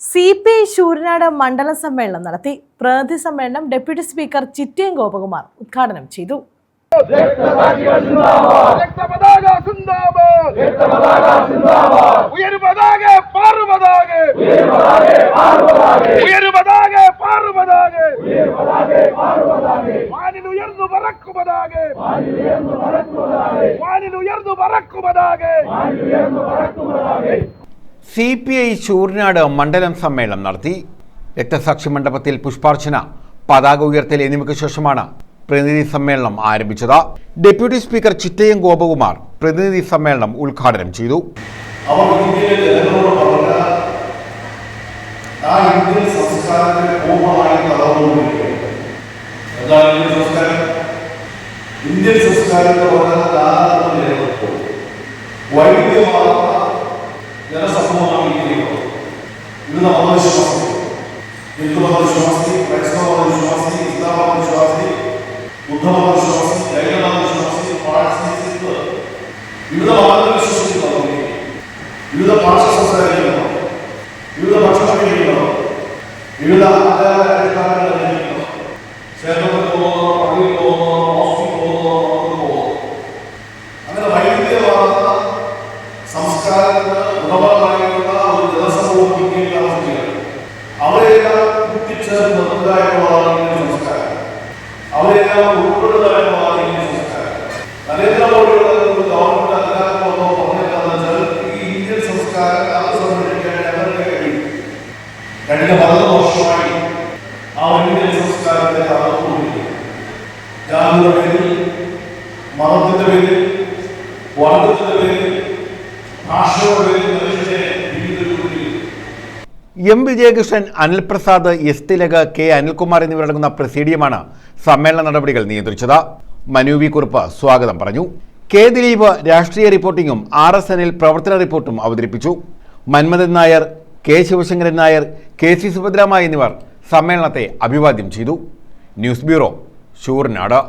C P I Sooranad മണ്ഡല സമ്മേളനം നടത്തി. പ്രതിനിധി സമ്മേളനം ഡെപ്യൂട്ടി സ്പീക്കർ ചിറ്റയം ഗോപകുമാർ ഉദ്ഘാടനം ചെയ്തു. ഉയർന്നു പറക്കുമതാകെ ഉയർന്നു പറക്കുപതാക. സി പി ഐ ശൂർനാട് മണ്ഡലം സമ്മേളനം നടത്തി രക്തസാക്ഷി മണ്ഡപത്തിൽ പുഷ്പാർച്ചന പതാക ഉയർത്തൽ എന്നിവയ്ക്ക് ശേഷമാണ് പ്രതിനിധി സമ്മേളനം ആരംഭിച്ചത്. ഡെപ്യൂട്ടി സ്പീക്കർ ചിറ്റയം ഗോപകുമാർ പ്രതിനിധി സമ്മേളനം ഉദ്ഘാടനം ചെയ്തു. ഇന്ത്യൻ സംസ്കാരം? വൈവിധ്യമാർന്ന ഹിന്ദു മതവിശ്വാസി ക്രൈസ്തവ മതവിശ്വാസി ഇസ്ലാം മതവിശ്വാസി ബുദ്ധ മതവിശ്വാസി ജൈന മതവിശ്വാസി പാഴ്സി സിഖ് വിവിധ മതങ്ങൾ വിശ്വസിക്കുന്നവർ വിവിധ ഭാഷ സംസാരിക്കുന്നവർ വിവിധ ഭക്ഷണം കഴിക്കുന്നവർ വിവിധ ആചാരാനുഷ്ഠാനങ്ങൾ അനുഷ്ഠിക്കുന്നവർ ക്ഷേത്രത്തിൽ പോകുന്നവർ പള്ളിയിൽ പോകുന്നവർ മോസ്കിൽ പോകുന്നവർ മതത്തിൽ പോകുന്നവർ അങ്ങനെ വൈവിധ്യമാർന്ന ഇന്ത്യൻ സംസ്കാരം അവരെല്ലാം ഉൾക്കൊള്ളുകയെന്നുള്ളതാണ് ഇന്ത്യൻ സംസ്കാരം നരേന്ദ്രമോദിയുടെ ഗവൺമെന്റ് അധികാരം വന്നോ പറഞ്ഞിട്ടാന്ന് ഈ ഇന്ത്യൻ സംസ്കാരം കാത്തു സംരക്ഷിക്കാൻ ഞങ്ങൾക്ക് കഴിയും. കഴിഞ്ഞ വർഷമായി ആ ഇന്ത്യൻ സംസ്കാരത്തെ തകർത്തുകൊണ്ടിരിക്കും ജാതിയുടെ പേരിൽ മതത്തിന്റെ പേരിൽ വർഗത്തിന്റെ പേരിൽ ഭാഷയുടെ പേരിൽ M Vijayakrishnan Anilprasad S Thilak K Anilkumar എന്നിവരടങ്ങുന്ന പ്രസീഡിയമാണ് സമ്മേളന നടപടികൾ നിയന്ത്രിച്ചത്. മനു വി കുറുപ്പ് സ്വാഗതം പറഞ്ഞു. കെ ദിലീപ് രാഷ്ട്രീയ റിപ്പോർട്ടിംഗും ആർ എസ് എനിൽ പ്രവർത്തന റിപ്പോർട്ടും അവതരിപ്പിച്ചു. Manmathan Nair K Sivasankaran Nair K C Subhadramma എന്നിവർ സമ്മേളനത്തെ അഭിവാദ്യം ചെയ്തു. News bureau Sooranad